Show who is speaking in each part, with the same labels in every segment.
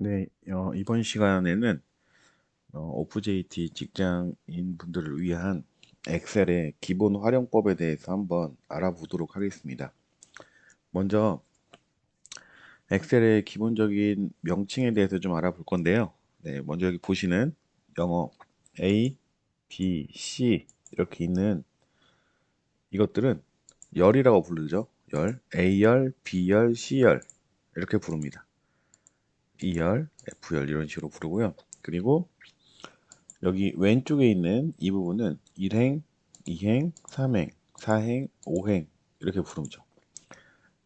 Speaker 1: 네, 어, 이번 시간에는 어, 오프제이티 직장인 분들을 위한 엑셀의 기본 활용법에 대해서 한번 알아보도록 하겠습니다. 먼저 엑셀의 기본적인 명칭에 대해서 좀 알아볼 건데요. 네, 먼저 여기 보시는 영어 A, B, C 이렇게 있는 이것들은 열이라고 부르죠. 열, A열, B열, C열 이렇게 부릅니다. E열, F열 이런 식으로 부르고요. 그리고 여기 왼쪽에 있는 이 부분은 1행, 2행, 3행, 4행, 5행 이렇게 부르죠.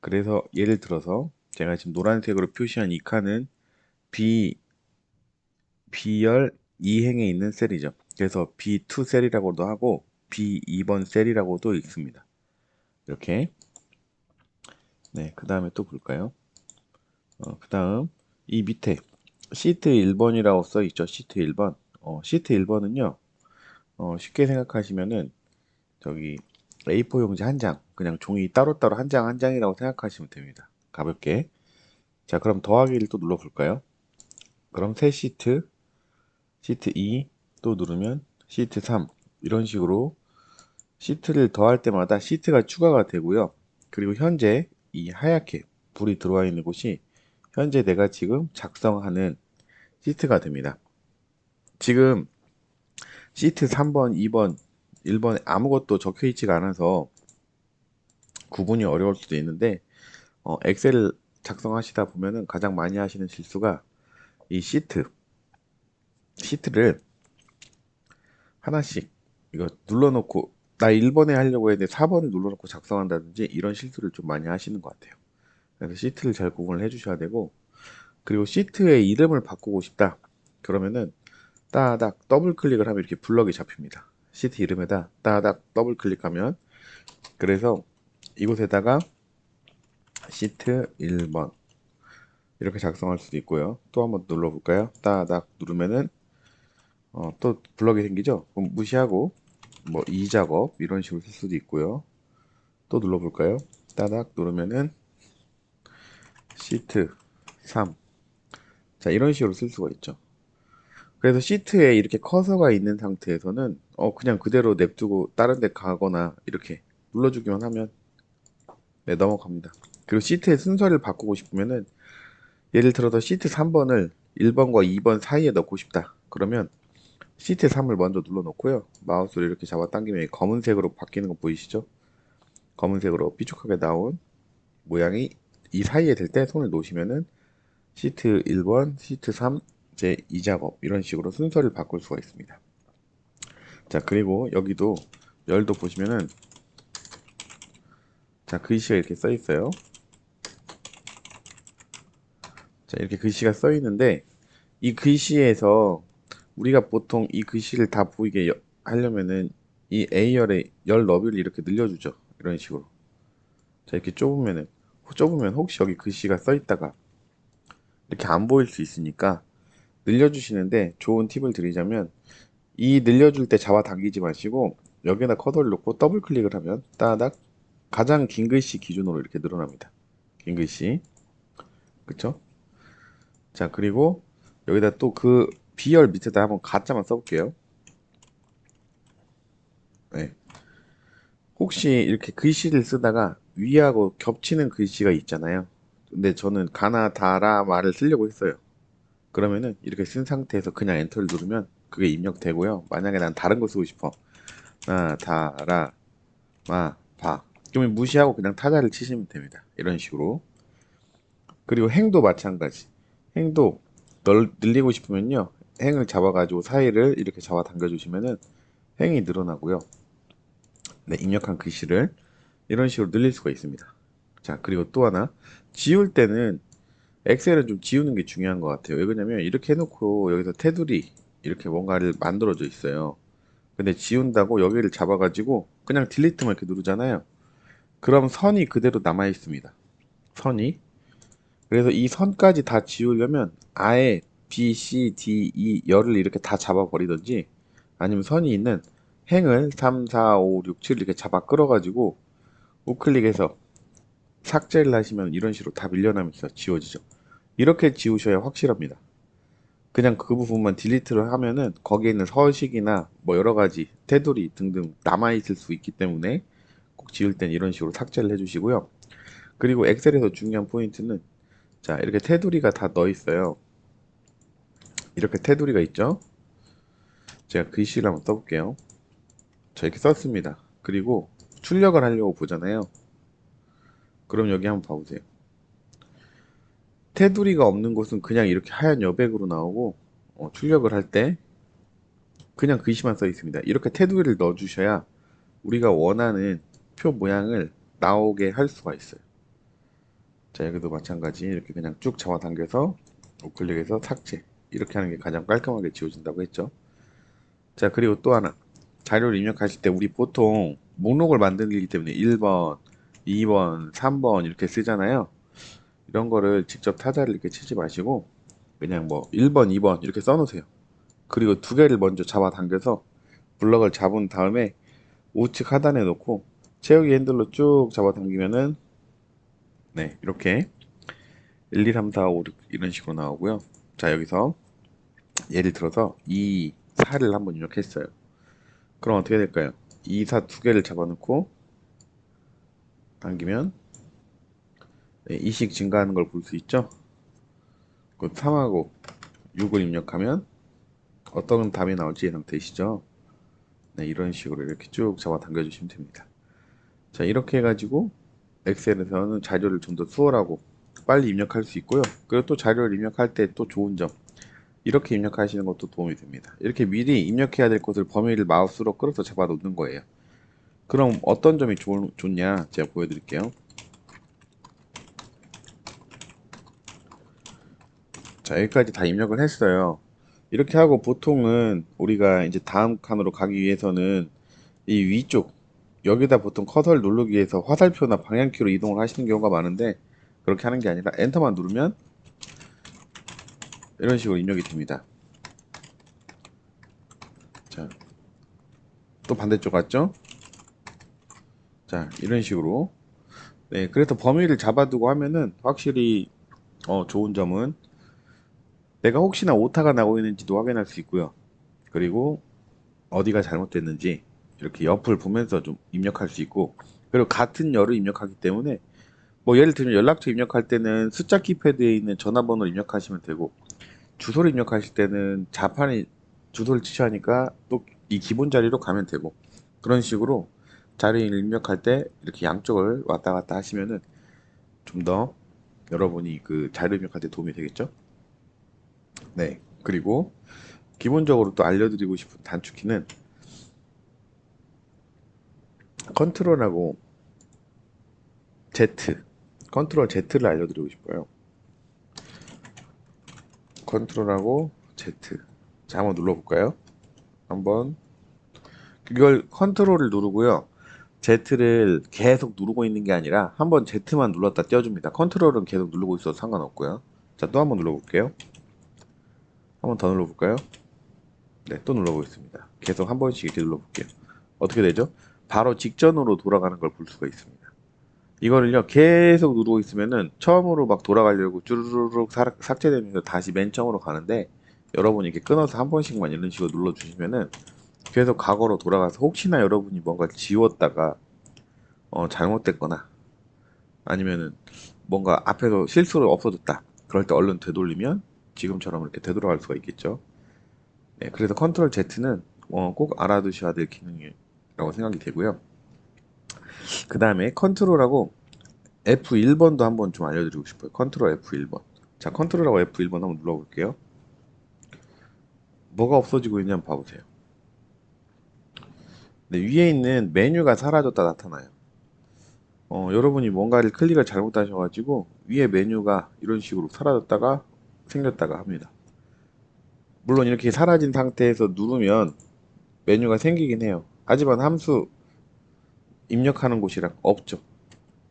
Speaker 1: 그래서 예를 들어서 제가 지금 노란색으로 표시한 이 칸은 B, B열 2행에 있는 셀이죠. 그래서 B2 셀이라고도 하고 B2번 셀이라고도 읽습니다. 이렇게 네, 그 다음에 또 볼까요? 어, 그 다음 이 밑에 시트 1번이라고 써 있죠. 시트 1번. 어, 시트 1번은요. 어, 쉽게 생각하시면은 저기 A4 용지 한 장, 그냥 종이 따로따로 한 장 한 장이라고 생각하시면 됩니다. 가볍게. 자, 그럼 더하기를 또 눌러 볼까요? 그럼 새 시트, 시트 2 또 누르면 시트 3 이런 식으로 시트를 더할 때마다 시트가 추가가 되고요. 그리고 현재 이 하얗게 불이 들어와 있는 곳이 현재 내가 지금 작성하는 시트가 됩니다. 지금 시트 3번, 2번, 1번에 아무것도 적혀 있지가 않아서 구분이 어려울 수도 있는데 어, 엑셀을 작성하시다 보면은 가장 많이 하시는 실수가 이 시트 시트를 하나씩 이거 눌러놓고 나 1번에 하려고 했는데 4번을 눌러놓고 작성한다든지 이런 실수를 좀 많이 하시는 것 같아요. 그래서 시트를 잘 구분을 해주셔야 되고 그리고 시트의 이름을 바꾸고 싶다. 그러면은 따닥 더블 클릭을 하면 이렇게 블럭이 잡힙니다. 시트 이름에다 따닥 더블 클릭하면 그래서 이곳에다가 시트 1번 이렇게 작성할 수도 있고요. 또 한번 눌러볼까요? 따닥 누르면은 어, 또 블럭이 생기죠? 그럼 무시하고 뭐 이 작업 이런 식으로 쓸 수도 있고요. 또 눌러볼까요? 따닥 누르면은 시트 3 자, 이런 식으로 쓸 수가 있죠. 그래서 시트에 이렇게 커서가 있는 상태에서는 어 그냥 그대로 냅두고 다른 데 가거나 이렇게 눌러주기만 하면 네, 넘어갑니다. 그리고 시트의 순서를 바꾸고 싶으면은 예를 들어서 시트 3번을 1번과 2번 사이에 넣고 싶다. 그러면 시트 3을 먼저 눌러 놓고요. 마우스를 이렇게 잡아당기면 검은색으로 바뀌는 거 보이시죠? 검은색으로 삐죽하게 나온 모양이 이 사이에 될 때 손을 놓으시면은 시트 1번, 시트 3, 제 2작업 이런 식으로 순서를 바꿀 수가 있습니다. 자 그리고 여기도 열도 보시면은 자 글씨가 이렇게 써 있어요. 자 이렇게 글씨가 써 있는데 이 글씨에서 우리가 보통 이 글씨를 다 보이게 여- 하려면은 이 A열의 열 너비를 이렇게 늘려주죠. 이런 식으로. 자 이렇게 좁으면은 좁으면 혹시 여기 글씨가 써 있다가 이렇게 안 보일 수 있으니까 늘려주시는데 좋은 팁을 드리자면 이 늘려줄 때 잡아당기지 마시고 여기다 커서를 놓고 더블 클릭을 하면 따닥 가장 긴 글씨 기준으로 이렇게 늘어납니다. 긴 글씨 그쵸? 자 그리고 여기다 또 그 B열 밑에다 한번 가짜만 써볼게요. 네. 혹시 이렇게 글씨를 쓰다가 위하고 겹치는 글씨가 있잖아요. 근데 저는 가나 다라 말을 쓰려고 했어요. 그러면은 이렇게 쓴 상태에서 그냥 엔터를 누르면 그게 입력되고요. 만약에 난 다른 거 쓰고 싶어. 나 다라 마 바 그러면 무시하고 그냥 타자를 치시면 됩니다. 이런 식으로. 그리고 행도 마찬가지. 행도 널, 늘리고 싶으면요. 행을 잡아가지고 사이를 이렇게 잡아 당겨주시면은 행이 늘어나고요. 네, 입력한 글씨를 이런 식으로 늘릴 수가 있습니다. 자, 그리고 또 하나. 지울 때는 엑셀은 좀 지우는 게 중요한 것 같아요. 왜 그러냐면 이렇게 해놓고 여기서 테두리 이렇게 뭔가를 만들어져 있어요. 근데 지운다고 여기를 잡아가지고 그냥 딜리트만 이렇게 누르잖아요. 그럼 선이 그대로 남아 있습니다. 선이. 그래서 이 선까지 다 지우려면 아예 B, C, D, E 열을 이렇게 다 잡아버리든지 아니면 선이 있는 행을 3, 4, 5, 6, 7 이렇게 잡아 끌어가지고 우클릭해서 삭제를 하시면 이런 식으로 다 밀려나면서 지워지죠. 이렇게 지우셔야 확실합니다. 그냥 그 부분만 딜리트를 하면은 거기에 있는 서식이나 뭐 여러 가지 테두리 등등 남아있을 수 있기 때문에 꼭 지울 땐 이런 식으로 삭제를 해주시고요. 그리고 엑셀에서 중요한 포인트는 자 이렇게 테두리가 다 넣어 있어요. 이렇게 테두리가 있죠. 제가 글씨를 한번 써볼게요. 자 이렇게 썼습니다. 그리고 출력을 하려고 보잖아요. 그럼 여기 한번 봐보세요. 테두리가 없는 곳은 그냥 이렇게 하얀 여백으로 나오고 어, 출력을 할 때 그냥 글씨만 써 있습니다. 이렇게 테두리를 넣어 주셔야 우리가 원하는 표 모양을 나오게 할 수가 있어요. 자 여기도 마찬가지 이렇게 그냥 쭉 잡아당겨서 우클릭해서 삭제 이렇게 하는 게 가장 깔끔하게 지워진다고 했죠. 자 그리고 또 하나 자료를 입력하실 때 우리 보통 목록을 만들기 때문에 1번, 2번, 3번 이렇게 쓰잖아요. 이런 거를 직접 타자를 이렇게 치지 마시고 그냥 뭐 1번, 2번 이렇게 써놓으세요. 그리고 두 개를 먼저 잡아당겨서 블럭을 잡은 다음에 우측 하단에 놓고 채우기 핸들로 쭉 잡아당기면은 네 이렇게 1, 2, 3, 4, 5, 6 이런 식으로 나오고요. 자 여기서 예를 들어서 2, 4를 한번 입력했어요. 그럼 어떻게 될까요? 2, 4두 개를 잡아놓고 당기면 네, 이식 증가하는 걸 볼 수 있죠? 그 3하고 6을 입력하면 어떤 답이 나올지 예상되시죠? 네, 이런 식으로 이렇게 쭉 잡아 당겨주시면 됩니다. 자, 이렇게 해가지고 엑셀에서는 자료를 좀 더 수월하고 빨리 입력할 수 있고요. 그리고 또 자료를 입력할 때 또 좋은 점 이렇게 입력하시는 것도 도움이 됩니다. 이렇게 미리 입력해야 될 것을 범위를 마우스로 끌어서 잡아 놓는 거예요. 그럼 어떤 점이 좋, 좋냐 제가 보여드릴게요. 자 여기까지 다 입력을 했어요. 이렇게 하고 보통은 우리가 이제 다음 칸으로 가기 위해서는 이 위쪽 여기다 보통 커서를 누르기 위해서 화살표나 방향키로 이동을 하시는 경우가 많은데 그렇게 하는 게 아니라 엔터만 누르면 이런 식으로 입력이 됩니다. 자, 또 반대쪽 같죠? 자, 이런 식으로. 네, 그래서 범위를 잡아두고 하면은 확실히 어, 좋은 점은 내가 혹시나 오타가 나고 있는지도 확인할 수 있고요. 그리고 어디가 잘못됐는지 이렇게 옆을 보면서 좀 입력할 수 있고 그리고 같은 열을 입력하기 때문에 뭐 예를 들면 연락처 입력할 때는 숫자 키패드에 있는 전화번호를 입력하시면 되고 주소를 입력하실 때는 자판에 주소를 치셔야 하니까 또 이 기본 자리로 가면 되고 그런 식으로 자리를 입력할 때 이렇게 양쪽을 왔다 갔다 하시면은 좀 더 여러분이 그 자료 입력할 때 도움이 되겠죠? 네. 그리고 기본적으로 또 알려드리고 싶은 단축키는 컨트롤하고 Z, 컨트롤 Z를 알려드리고 싶어요. 컨트롤하고 Z. 자, 한번 눌러볼까요? 한번. 이걸 컨트롤을 누르고요. Z를 계속 누르고 있는 게 아니라 한번 Z만 눌렀다 떼어줍니다. 컨트롤은 계속 누르고 있어도 상관없고요. 자, 또 한번 눌러볼게요. 한번 더 눌러볼까요? 네, 또 눌러보겠습니다. 계속 한 번씩 이렇게 눌러볼게요. 어떻게 되죠? 바로 직전으로 돌아가는 걸 볼 수가 있습니다. 이거를요, 계속 누르고 있으면은 처음으로 막 돌아가려고 쭈르륵 삭제되면서 다시 맨 처음으로 가는데 여러분이 이렇게 끊어서 한 번씩만 이런 식으로 눌러주시면은 계속 과거로 돌아가서 혹시나 여러분이 뭔가 지웠다가 어, 잘못됐거나 아니면은 뭔가 앞에서 실수로 없어졌다. 그럴 때 얼른 되돌리면 지금처럼 이렇게 되돌아갈 수가 있겠죠. 네, 그래서 컨트롤 Z는 어, 꼭 알아두셔야 될 기능이라고 생각이 되고요. 그 다음에 컨트롤하고 F1번도 한번 좀 알려드리고 싶어요. 컨트롤 F1번. 자, 컨트롤하고 F1번 한번 눌러볼게요. 뭐가 없어지고 있냐면 봐보세요. 네, 위에 있는 메뉴가 사라졌다 나타나요. 어, 여러분이 뭔가를 클릭을 잘못하셔가지고 위에 메뉴가 이런 식으로 사라졌다가 생겼다가 합니다. 물론 이렇게 사라진 상태에서 누르면 메뉴가 생기긴 해요. 하지만 함수 입력하는 곳이랑 없죠.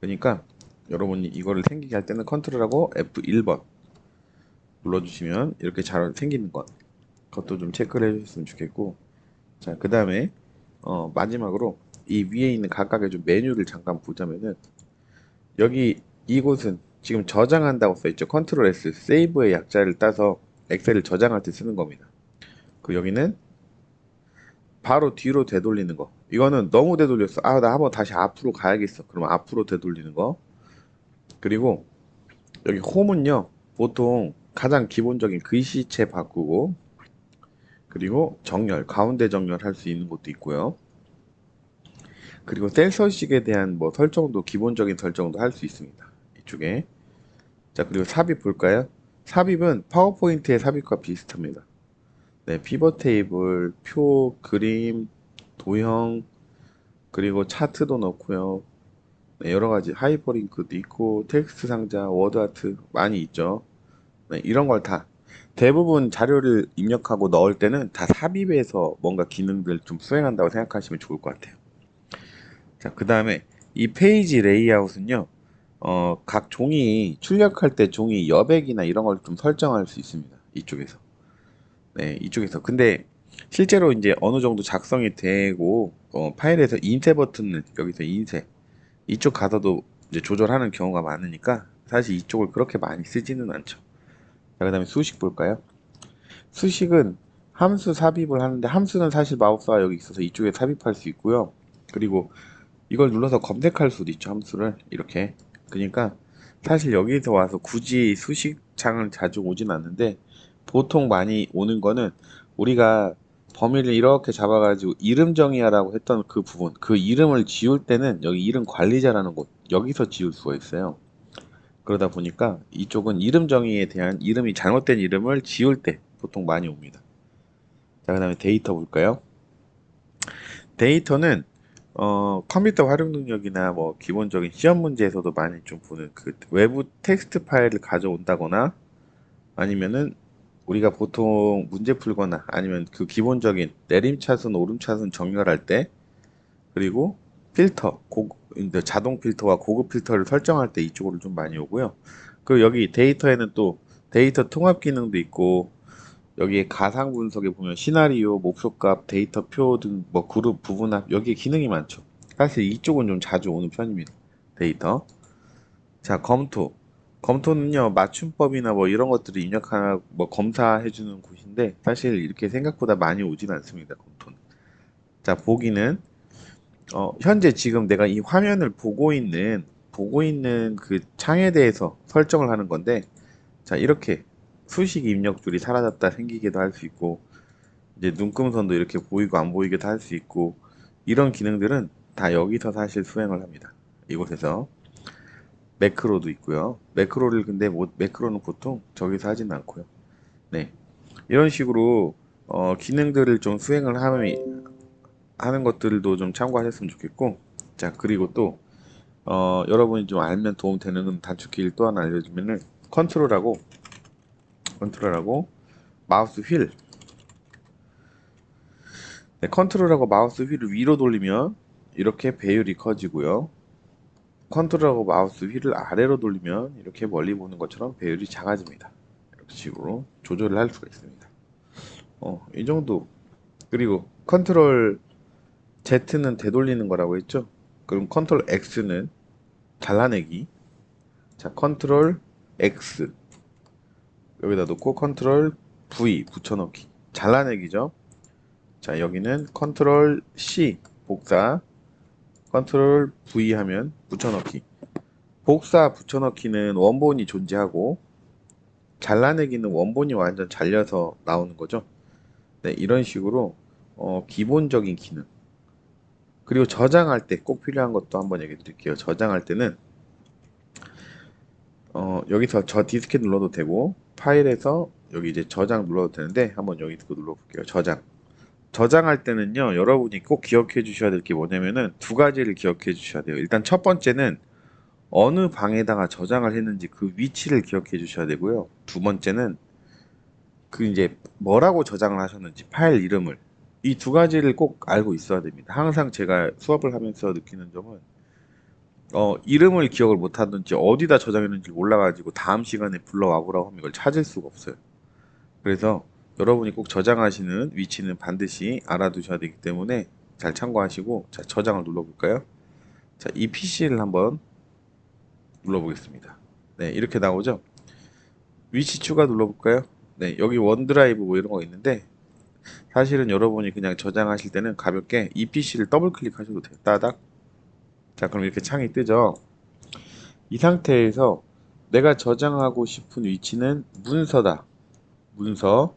Speaker 1: 그러니까 여러분이 이거를 생기게 할 때는 컨트롤하고 F1번 눌러주시면 이렇게 잘 생기는 것 그것도 좀 체크를 해주셨으면 좋겠고 자 그 다음에 어, 마지막으로 이 위에 있는 각각의 좀 메뉴를 잠깐 보자면은 여기 이곳은 지금 저장한다고 써있죠. 컨트롤 S, 세이브의 약자를 따서 엑셀을 저장할 때 쓰는 겁니다. 그 여기는 바로 뒤로 되돌리는 거. 이거는 너무 되돌렸어. 아, 나 한번 다시 앞으로 가야겠어. 그럼 앞으로 되돌리는 거. 그리고 여기 홈은요, 보통 가장 기본적인 글씨체 바꾸고, 그리고 정렬, 가운데 정렬할 수 있는 것도 있고요. 그리고 셀 서식에 대한 뭐 설정도 기본적인 설정도 할 수 있습니다. 이쪽에. 자, 그리고 삽입 볼까요? 삽입은 파워포인트의 삽입과 비슷합니다. 네, 피벗 테이블, 표, 그림, 도형, 그리고 차트도 넣고요. 네, 여러 가지 하이퍼링크도 있고, 텍스트 상자, 워드 아트 많이 있죠. 네, 이런 걸 다 대부분 자료를 입력하고 넣을 때는 다 삽입해서 뭔가 기능들 좀 수행한다고 생각하시면 좋을 것 같아요. 자, 그 다음에 이 페이지 레이아웃은요, 어, 각 종이 출력할 때 종이 여백이나 이런 걸 좀 설정할 수 있습니다. 이쪽에서. 네, 이쪽에서. 근데 실제로 이제 어느 정도 작성이 되고, 어, 파일에서 인쇄 버튼을 여기서 인쇄, 이쪽 가서도 이제 조절하는 경우가 많으니까 사실 이쪽을 그렇게 많이 쓰지는 않죠. 자, 그 다음에 수식 볼까요? 수식은 함수 삽입을 하는데 함수는 사실 마우스가 여기 있어서 이쪽에 삽입할 수 있고요. 그리고 이걸 눌러서 검색할 수도 있죠. 함수를 이렇게. 그러니까 사실 여기서 와서 굳이 수식창을 자주 오진 않는데 보통 많이 오는 거는 우리가 범위를 이렇게 잡아가지고 이름 정의하라고 했던 그 부분, 그 이름을 지울 때는 여기 이름 관리자라는 곳, 여기서 지울 수가 있어요. 그러다 보니까 이쪽은 이름 정의에 대한 이름이 잘못된 이름을 지울 때 보통 많이 옵니다. 자, 그 다음에 데이터 볼까요? 데이터는 어, 컴퓨터 활용 능력이나 뭐 기본적인 시험 문제에서도 많이 좀 보는 그 외부 텍스트 파일을 가져온다거나 아니면은 우리가 보통 문제 풀거나 아니면 그 기본적인 내림차순, 오름차순 정렬할 때 그리고 필터, 고, 자동 필터와 고급 필터를 설정할 때 이쪽으로 좀 많이 오고요. 그리고 여기 데이터에는 또 데이터 통합 기능도 있고 여기에 가상 분석에 보면 시나리오, 목표값, 데이터표 등 뭐 그룹 부분합 여기에 기능이 많죠. 사실 이쪽은 좀 자주 오는 편입니다. 데이터. 자, 검토. 검토는요, 맞춤법이나 뭐 이런 것들을 입력하나 뭐 검사해주는 곳인데 사실 이렇게 생각보다 많이 오진 않습니다. 검토는. 자, 보기는 어, 현재 지금 내가 이 화면을 보고 있는 보고 있는 그 창에 대해서 설정을 하는 건데 자, 이렇게 수식 입력 줄이 사라졌다 생기기도 할 수 있고 이제 눈금선도 이렇게 보이고 안 보이기도 할 수 있고 이런 기능들은 다 여기서 사실 수행을 합니다. 이곳에서 매크로도 있고요. 매크로를 근데 뭐, 매크로는 보통 저기서 하진 않고요. 네. 이런 식으로 어, 기능들을 좀 수행을 하면 하는 것들도 좀 참고하셨으면 좋겠고 자 그리고 또 어, 여러분이 좀 알면 도움 되는 단축키를 또 하나 알려주면은 컨트롤하고 컨트롤하고 마우스 휠 네, 컨트롤하고 마우스 휠을 위로 돌리면 이렇게 배율이 커지고요 컨트롤하고 마우스 휠을 아래로 돌리면 이렇게 멀리 보는 것처럼 배율이 작아집니다. 이렇게 식으로 조절을 할 수가 있습니다. 어, 이 정도. 그리고 컨트롤 Z는 되돌리는 거라고 했죠? 그럼 컨트롤 X는 잘라내기. 자 컨트롤 X. 여기다 놓고 컨트롤 V 붙여넣기. 잘라내기죠? 자 여기는 컨트롤 C 복사 컨트롤 V 하면 붙여넣기 복사 붙여넣기는 원본이 존재하고 잘라내기는 원본이 완전 잘려서 나오는 거죠 네 이런 식으로 어, 기본적인 기능 그리고 저장할 때 꼭 필요한 것도 한번 얘기 드릴게요 저장할 때는 어, 여기서 저 디스켓 눌러도 되고 파일에서 여기 이제 저장 눌러도 되는데 한번 여기 그 눌러볼게요. 저장. 저장할 때는요, 여러분이 꼭 기억해 주셔야 될 게 뭐냐면은 두 가지를 기억해 주셔야 돼요. 일단 첫 번째는 어느 방에다가 저장을 했는지 그 위치를 기억해 주셔야 되고요. 두 번째는 그 이제 뭐라고 저장을 하셨는지 파일 이름을 이 두 가지를 꼭 알고 있어야 됩니다. 항상 제가 수업을 하면서 느끼는 점은 어, 이름을 기억을 못 하든지 어디다 저장했는지 몰라가지고 다음 시간에 불러와 보라고 하면 이걸 찾을 수가 없어요. 그래서 여러분이 꼭 저장하시는 위치는 반드시 알아두셔야 되기 때문에 잘 참고하시고 자 저장을 눌러볼까요? 자 이 PC를 한번 눌러보겠습니다. 네, 이렇게 나오죠. 위치 추가 눌러볼까요? 네, 여기 원드라이브 뭐 이런 거 있는데 사실은 여러분이 그냥 저장하실 때는 가볍게 이 PC를 더블 클릭하셔도 돼요. 따닥. 자, 그럼 이렇게 창이 뜨죠. 이 상태에서 내가 저장하고 싶은 위치는 문서다. 문서.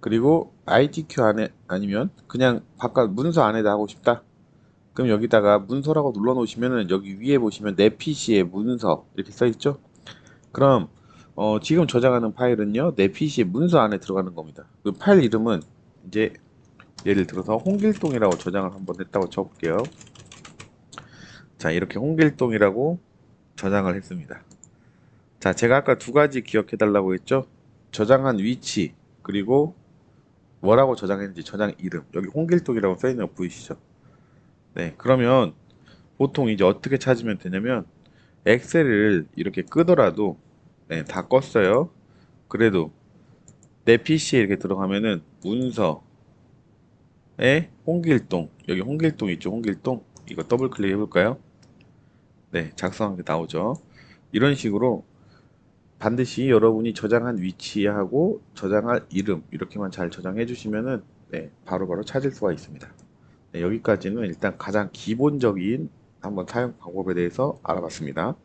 Speaker 1: 그리고 ITQ 안에 아니면 그냥 바깥 문서 안에다 하고 싶다. 그럼 여기다가 문서라고 눌러 놓으시면은 여기 위에 보시면 내 PC에 문서 이렇게 써 있죠? 그럼 어, 지금 저장하는 파일은요, 내 PC 문서 안에 들어가는 겁니다. 그 파일 이름은 이제 예를 들어서 홍길동이라고 저장을 한번 했다고 쳐볼게요. 자, 이렇게 홍길동이라고 저장을 했습니다. 자, 제가 아까 두 가지 기억해 달라고 했죠? 저장한 위치, 그리고 뭐라고 저장했는지 저장 이름. 여기 홍길동이라고 써 있는 거 보이시죠? 네, 그러면 보통 이제 어떻게 찾으면 되냐면 엑셀을 이렇게 끄더라도 네, 다 껐어요. 그래도 내 PC에 이렇게 들어가면은 문서에 홍길동 여기 홍길동 있죠? 홍길동 이거 더블 클릭 해볼까요? 네, 작성한 게 나오죠. 이런 식으로 반드시 여러분이 저장한 위치하고 저장할 이름 이렇게만 잘 저장해 주시면은 네, 바로바로 찾을 수가 있습니다. 네, 여기까지는 일단 가장 기본적인 한번 사용 방법에 대해서 알아봤습니다.